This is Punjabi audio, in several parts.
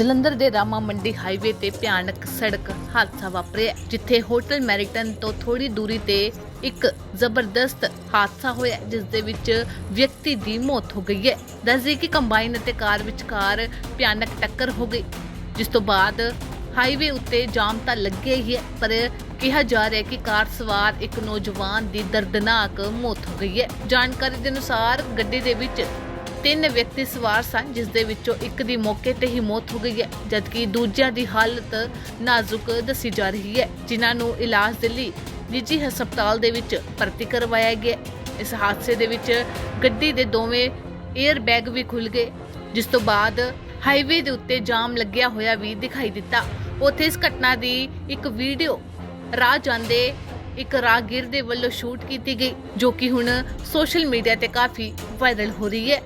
ਜਲੰਧਰ ਦੇ ਰਾਮਾ ਮੰਡੀ ਹਾਈਵੇ ਤੇ ਭਿਆਨਕ ਸੜਕ ਹਾਦਸਾ ਵਾਪਰਿਆ, ਜਿੱਥੇ ਹੋਟਲ ਮੈਰਿਟਨ ਤੋਂ ਥੋੜੀ ਦੂਰੀ ਤੇ ਇੱਕ ਜ਼ਬਰਦਸਤ ਹਾਦਸਾ ਹੋਇਆ ਜਿਸ ਦੇ ਵਿੱਚ ਵਿਅਕਤੀ ਦੀ ਮੌਤ ਹੋ ਗਈ ਹੈ। ਦੱਸਦੇ ਕਿ ਕੰਬਾਈਨ ਅਤੇ ਕਾਰ ਵਿਚਕਾਰ ਭਿਆਨਕ ਟੱਕਰ ਹੋ ਗਈ, ਜਿਸ ਤੋਂ ਬਾਅਦ ਹਾਈਵੇ ਉੱਤੇ ਜਾਮ ਤਾਂ ਲੱਗਿਆ ਹੀ ਹੈ, ਪਰ ਕਿਹਾ ਜਾ ਰਿਹਾ ਕਿ ਕਾਰ ਸਵਾਰ ਇੱਕ ਨੌਜਵਾਨ ਦੀ ਦਰਦਨਾਕ ਮੌਤ ਹੋ ਗਈ ਹੈ। ਜਾਣਕਾਰੀ ਦੇ ਅਨੁਸਾਰ ਗੱਡੀ ਦੇ ਵਿੱਚ ਤਿੰਨ ਵਿਅਕਤੀ ਸਵਾਰ ਸਨ, ਜਿਸ ਦੇ ਵਿੱਚੋਂ ਇੱਕ ਦੀ ਮੌਕੇ ਤੇ ਹੀ ਮੌਤ ਹੋ ਗਈ ਹੈ, ਜਦਕਿ ਦੂਜਿਆਂ ਦੀ ਹਾਲਤ ਨਾਜ਼ੁਕ ਦੱਸੀ ਜਾ ਰਹੀ ਹੈ, ਜਿਨ੍ਹਾਂ ਨੂੰ ਇਲਾਜ ਦੇ ਲਈ ਨਿੱਜੀ ਹਸਪਤਾਲ ਦੇ ਵਿੱਚ ਭਰਤੀ ਕਰਵਾਇਆ ਗਿਆ ਇਸ ਹਾਦਸੇ ਦੇ ਵਿੱਚ ਗੱਡੀ ਦੇ ਦੋਵੇਂ 에ਅਰ ਬੈਗ ਵੀ ਖੁੱਲ ਗਏ, ਜਿਸ ਤੋਂ ਬਾਅਦ ਹਾਈਵੇ ਦੇ ਉੱਤੇ ਜਾਮ ਲੱਗਿਆ ਹੋਇਆ ਵੀ ਦਿਖਾਈ ਦਿੱਤਾ। ਉੱਥੇ ਇਸ ਘਟਨਾ ਦੀ ਇੱਕ ਵੀਡੀਓ ਰਾਹ ਜਾਂਦੇ ਇੱਕ ਰਾਹਗੀਰ ਦੇ ਵੱਲੋਂ ਸ਼ੂਟ ਕੀਤੀ ਗਈ, ਜੋ ਕਿ ਹੁਣ ਸੋਸ਼ਲ ਮੀਡੀਆ ਤੇ ਕਾਫੀ ਵਾਇਰਲ ਹੋ ਰਹੀ ਹੈ।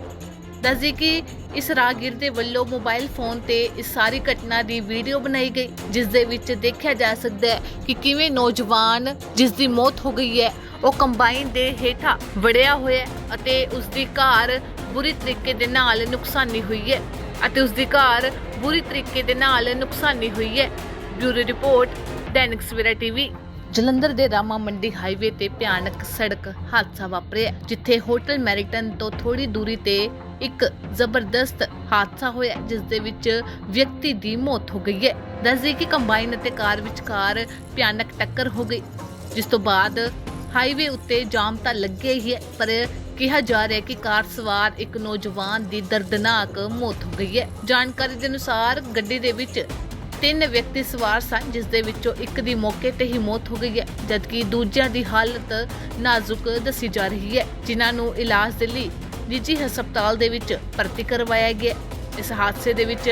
ਦੱਸਦੀ ਕਿ ਇਸ ਰਾਹਗੀਰ ਦੇ ਵੱਲੋਂ ਮੋਬਾਈਲ ਫੋਨ ਤੇ ਇਸ ਸਾਰੀ ਘਟਨਾ ਦੀ ਵੀਡੀਓ ਬਣਾਈ ਗਈ, ਜਿਸ ਦੇ ਵਿੱਚ ਦੇਖਿਆ ਜਾ ਸਕਦਾ ਹੈ ਕਿ ਕਿਵੇਂ ਨੌਜਵਾਨ ਜਿਸ ਦੀ ਮੌਤ ਹੋ ਗਈ ਹੈ, ਉਹ ਕੰਬਾਈਨ ਦੇ ਹੇਠਾਂ ਵੜਿਆ ਹੋਇਆ ਅਤੇ ਉਸ ਦੀ ਕਾਰ ਬੁਰੀ ਤਰੀਕੇ ਦੇ ਨਾਲ ਨੁਕਸਾਨੀ ਹੋਈ ਹੈ ਅਤੇ ਉਸ ਦੀ ਕਾਰ ਬੁਰੀ ਤਰੀਕੇ ਦੇ ਨਾਲ ਨੁਕਸਾਨੀ ਹੋਈ ਹੈ। Bureau report, Dainik Savera TV. Jalandhar ਦੇ ਰਾਮਾ ਮੰਡੀ ਹਾਈਵੇ ਤੇ ਭਿਆਨਕ ਸੜਕ ਹਾਦਸਾ ਵਾਪਰਿਆ, ਜਿੱਥੇ ਹੋਟਲ ਮੈਰਿਟਨ ਤੋਂ ਥੋੜੀ ਦੂਰੀ ਤੇ ਇੱਕ ਜ਼ਬਰਦਸਤ ਹਾਦਸਾ ਹੋਇਆ ਜਿਸ ਦੇ ਵਿੱਚ ਵਿਅਕਤੀ ਦੀ ਮੌਤ ਹੋ ਗਈ ਹੈ। ਦੱਸਦੇ ਕਿ ਕੰਬਾਈਨ ਅਤੇ ਕਾਰ ਵਿਚਕਾਰ ਭਿਆਨਕ ਟੱਕਰ ਹੋ ਗਈ, ਜਿਸ ਤੋਂ ਬਾਅਦ ਹਾਈਵੇ ਉੱਤੇ ਜਾਮ ਤਾਂ ਲੱਗਿਆ ਹੀ ਹੈ, ਪਰ ਕਿਹਾ ਜਾ ਰਿਹਾ ਹੈ ਕਿ ਕਾਰ ਸਵਾਰ ਇੱਕ ਨੌਜਵਾਨ ਦੀ ਦਰਦਨਾਕ ਮੌਤ ਹੋ ਗਈ ਹੈ। ਜਾਣਕਾਰੀ ਦੇ ਅਨੁਸਾਰ ਗੱਡੀ ਦੇ ਵਿੱਚ ਤਿੰਨ ਵਿਅਕਤੀ ਸਵਾਰ ਸਨ, ਜਿਸ ਦੇ ਵਿੱਚੋਂ ਇੱਕ ਦੀ ਮੌਕੇ ਤੇ ਹੀ ਮੌਤ ਹੋ ਗਈ ਹੈ, ਜਦਕਿ ਦੂਜਿਆਂ ਦੀ ਹਾਲਤ ਨਾਜ਼ੁਕ ਦੱਸੀ ਜਾ ਰਹੀ ਹੈ, ਜਿਨ੍ਹਾਂ ਨੂੰ ਇਲਾਜ ਦੇ ਲਈ ਨਿੱਜੀ ਹਸਪਤਾਲ ਦੇ ਵਿੱਚ ਭਰਤੀ ਕਰਵਾਇਆ ਗਿਆ ਇਸ ਹਾਦਸੇ ਦੇ ਵਿੱਚ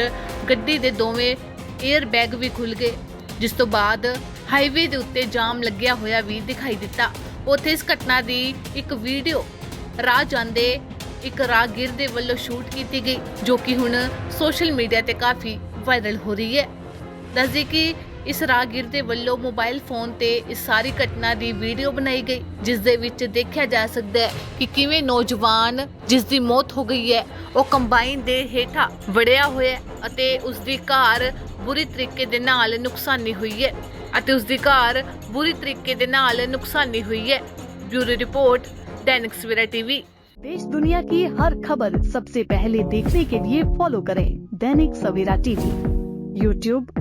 ਗੱਡੀ ਦੇ ਦੋਵੇਂ 에ਅਰ ਬੈਗ ਵੀ ਖੁੱਲ ਗਏ, ਜਿਸ ਤੋਂ ਬਾਅਦ ਹਾਈਵੇ ਦੇ ਉੱਤੇ ਜਾਮ ਲੱਗਿਆ ਹੋਇਆ ਵੀ ਦਿਖਾਈ ਦਿੱਤਾ। ਉੱਥੇ ਇਸ ਘਟਨਾ ਦੀ ਇੱਕ ਵੀਡੀਓ ਰਾਹ ਜਾਂਦੇ ਇੱਕ ਰਾਹਗੀਰ ਦੇ ਵੱਲੋਂ ਸ਼ੂਟ ਕੀਤੀ ਗਈ, ਜੋ ਕਿ ਹੁਣ ਸੋਸ਼ਲ ਮੀਡੀਆ ਤੇ ਕਾਫੀ ਵਾਇਰਲ ਹੋ ਰਹੀ ਹੈ। ਦੱਸਦੀ ਕਿ ਇਸ ਰਾਹਗੀਰ ਦੇ ਵੱਲੋਂ ਮੋਬਾਈਲ ਫੋਨ ਤੇ ਇਸ ਸਾਰੀ ਘਟਨਾ ਦੀ ਵੀਡੀਓ ਬਣਾਈ ਗਈ ਜਿਸ ਦੇ ਵਿੱਚ ਦੇਖਿਆ ਜਾ ਸਕਦਾ ਹੈ ਕਿ ਕਿਵੇਂ ਨੌਜਵਾਨ ਜਿਸ ਦੀ ਮੌਤ ਹੋ ਗਈ ਹੈ ਉਹ ਕੰਬਾਈਨ ਦੇ ਹੇਠਾਂ ਵੜਿਆ ਹੋਇਆ ਹੈ ਅਤੇ ਉਸ ਦੀ ਕਾਰ ਬੁਰੀ ਤਰੀਕੇ ਦੇ ਨਾਲ ਨੁਕਸਾਨੀ ਹੋਈ ਹੈ ਅਤੇ ਉਸ ਦੀ ਕਾਰ ਬੁਰੀ ਤਰੀਕੇ ਦੇ ਨਾਲ ਨੁਕਸਾਨੀ ਹੋਈ ਹੈ ਬਿਊਰੋ ਰਿਪੋਰਟ दैनिक सवेरा टीवी देश दुनिया की हर खबर सबसे पहले देखने के लिए फॉलो करें दैनिक सवेरा टीवी यूट्यूब